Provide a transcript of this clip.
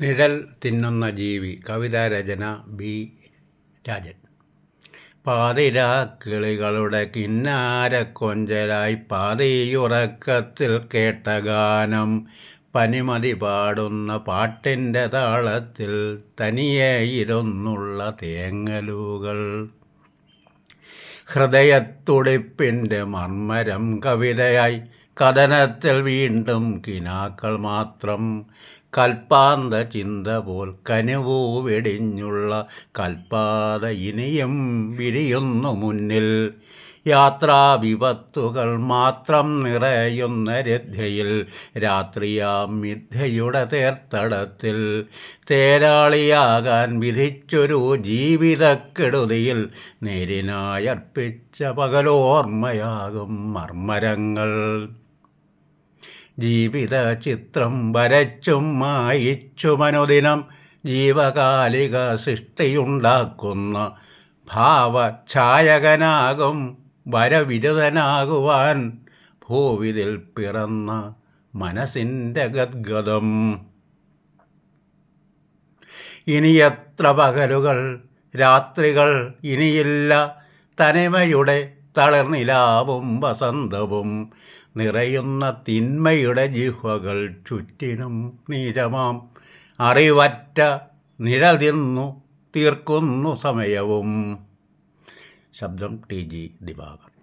നിഴൽ തിന്നുന്ന ജീവി കവിതാ കവിതാരചന ബി. രാജൻ. പാതിരാക്കിളികളുടെ കിന്നാരക്കൊഞ്ചലായി പാതിയുറക്കത്തിൽ കേട്ട ഗാനം പനിമതി പാടുന്ന പാട്ടിന്റെ താളത്തിൽ തനിയെ ഇരുന്നുള്ള തേങ്ങലുകൾ. ഹൃദയത്തുടിപ്പിന്റെ മർമ്മരം കവിതയായി കഥനത്തിൽ വീണ്ടും കിനാക്കൾ മാത്രം കൽപ്പാന്ത ചിന്ത പോൽ കനുവൂ വെടിഞ്ഞുള്ള കൽപ്പാത ഇനിയും വിരിയുന്നു മുന്നിൽ. യാത്രാ യാത്രാവിപത്തുകൾ മാത്രം നിറയുന്ന രഥയിൽ രാത്രിയാം മിഥ്യയുടെ തേർത്തടത്തിൽ. തേരാളിയാകാൻ വിധിച്ചൊരു ജീവിതക്കെടുതിയിൽ നേരിനായർപ്പിച്ച പകലോർമ്മയാകും മർമ്മരങ്ങൾ. ജീവിത ചിത്രം വരച്ചും മായിച്ചുമനുദിനം ജീവകാലിക സൃഷ്ടിയുണ്ടാക്കുന്ന ഭാവഛായകനാകും വരവിരുതനാകുവാൻ ഭൂവിതിൽ പിറന്ന മനസ്സിന്റെ ഗദ്ഗതം ഇനി എത്ര പകലുകൾ രാത്രികൾ ഇനിയില്ല തനിമയുടെ തളർനിലാവും വസന്തവും നിറയുന്ന തിന്മയുടെ ജിഹ്വകൾ ചുറ്റിനും നീചമാം അറിവറ്റ നിഴ തിന്നു തീർക്കുന്നു സമയവും. ശബ്ദം ടി ജി ദിവാകർ.